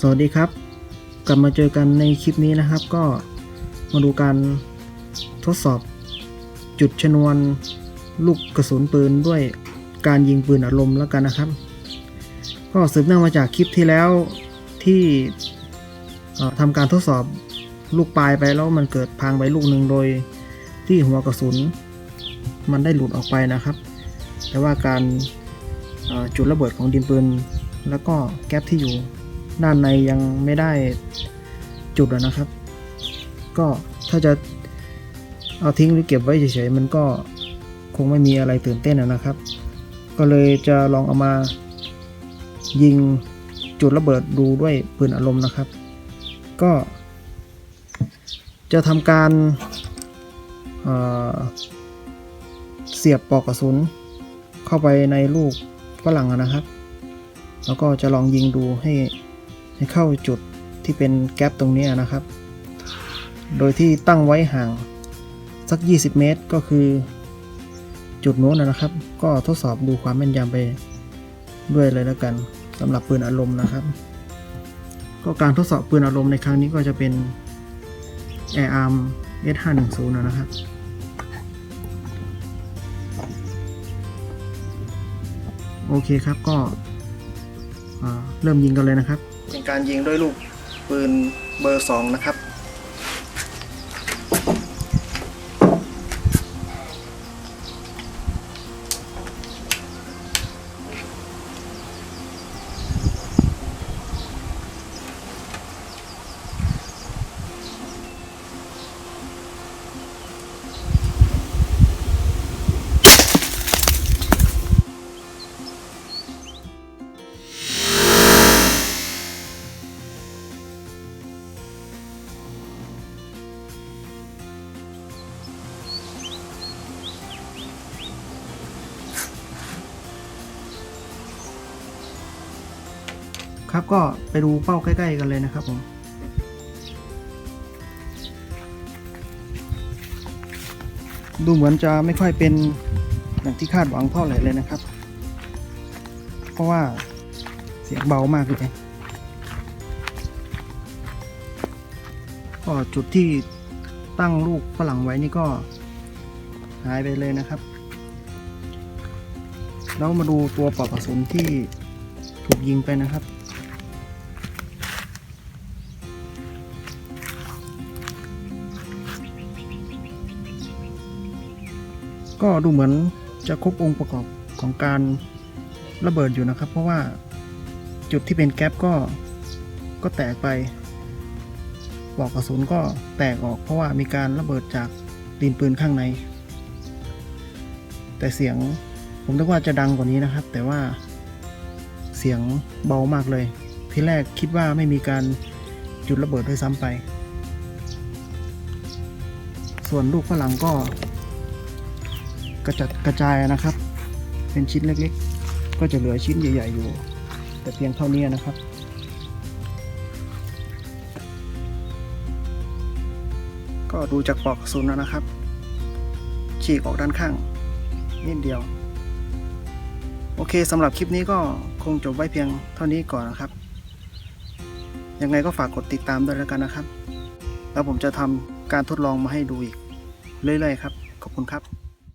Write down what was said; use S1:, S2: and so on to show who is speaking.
S1: สวัสดีครับ กลับมาเจอกันในคลิปนี้นะครับ ก็มาดูการทดสอบจุดชนวนลูกกระสุนปืนด้วยการยิงปืนอัดลมแล้วกันนะครับ ก็สืบเนื่องมาจากคลิปที่แล้วที่ทำการทดสอบลูกปลายไปแล้วมันเกิดพังไปลูกหนึ่งโดยที่หัวกระสุน มันได้หลุดออกไปนะครับ แต่ว่าการจุดระเบิดของดินปืน แล้วก็แก๊ปที่อยู่ ด้านในยังไม่ได้จุดนะครับ ก็ถ้าจะเอาทิ้งหรือเก็บไว้เฉยๆมันก็คงไม่มีอะไรตื่นเต้นนะครับ ก็เลยจะลองเอามายิงจุดระเบิดดูด้วยปืนอารมณ์นะครับ ก็ จะทำการเอ่อเสียบปลอกกระสุน เข้าไปในลูกฝรั่งนะครับ แล้วก็จะลองยิงดูให้ ให้เข้าจุดที่เป็นแก๊ปตรงนี้นะครับ โดยที่ตั้งไว้ห่างสัก 20 เมตรก็คือจุดโน้นนะครับ ก็ทดสอบดูความแม่นยำไปด้วยเลยแล้วกันสำหรับปืนอารมณ์นะครับ ก็การทดสอบปืนอารมณ์ในครั้งนี้ก็จะเป็น AirArm S510 นะครับโอเคครับก็เริ่มยิงกันเลยนะครับ เป็นการยิงด้วยลูกปืนเบอร์ 2 นะครับ ครับ ก็ไปดูเป้าใกล้ ๆ กันเลยนะครับผมดูเหมือนจะไม่ค่อยเป็นอย่างที่คาดหวังเท่าไหร่เลยนะครับ เพราะว่าเสียงเบามากเลยก็จุดที่ตั้งลูกฝรั่งไว้นี่ก็หายไปเลยนะครับ แล้วมาดูตัวปลอกกระสุนที่ถูกยิงไปนะครับ ก็ดูเหมือนจะครบองค์ประกอบของการระเบิดอยู่นะครับ เพราะว่าจุดที่เป็นแก๊ปก็ก็แตกไปปลอกกระสุนก็แตกออก เพราะว่ามีการระเบิดจากดินปืนข้างใน แต่เสียงผมนึกว่าจะดังกว่านี้นะครับ แต่ว่าเสียงเบามากเลย ที่แรกคิดว่าไม่มีการจุดระเบิดด้วยซ้ำไป ส่วนลูกฝรั่งก็ กระจัดกระจายนะครับ เป็นชิ้นเล็กๆ ก็จะเหลือชิ้นใหญ่ๆอยู่ แต่เพียงเท่านี้นะครับก็ดูจากปลอกกระสุนแล้วนะครับ ฉีกออกด้านข้างนิดเดียว โอเคสำหรับคลิปนี้ก็คงจบไว้เพียงเท่านี้ก่อนนะครับ ยังไงก็ฝากกดติดตามด้วยแล้วกันนะครับ แล้วผมจะทำการทดลองมาให้ดูอีก เรื่อยๆครับ ขอบคุณครับ